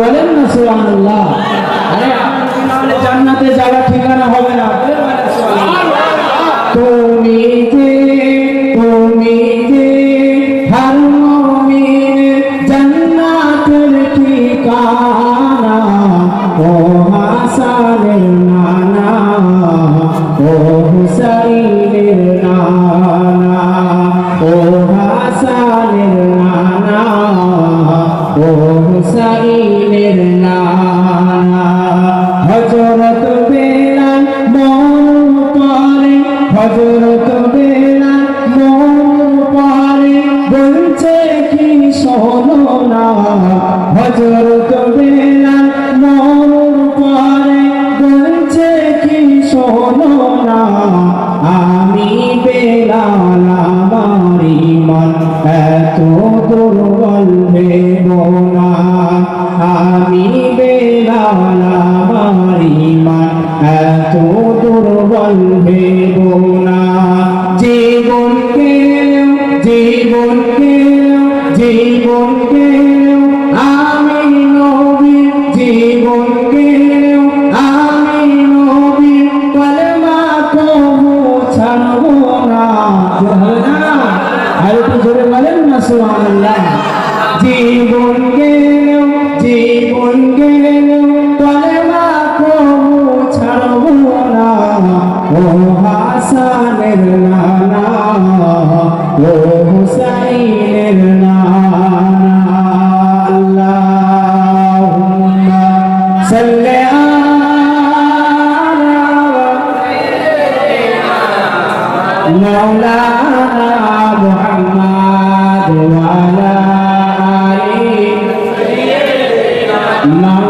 বলেন না সুহান আল্লাহ আরে জান্নাতে যাওয়ার ঠিকানা হবে না। তুমি তুমি হর মমিন জান্নাতের ঠিকানা, ও হাসানের নানা ও হুসাইন হজরত বেলাল মরুর পরে বলছে কি শোনো না? আমি বেলাল আমার ইমান এত দুর্বল, ভেব না। আমি বেলাল আমার ইমান এত দুর্বল, ভেব আল্লাহ জীবন গেল জীবন গেল কলেমা কবু ছাড়ব না। ও হাসানের নানা ও আল্লাহ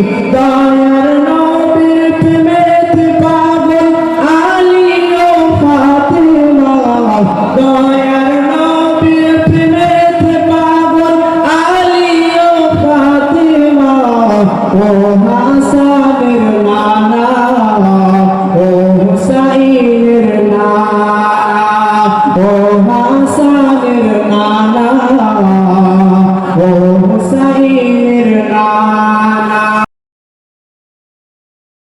Dan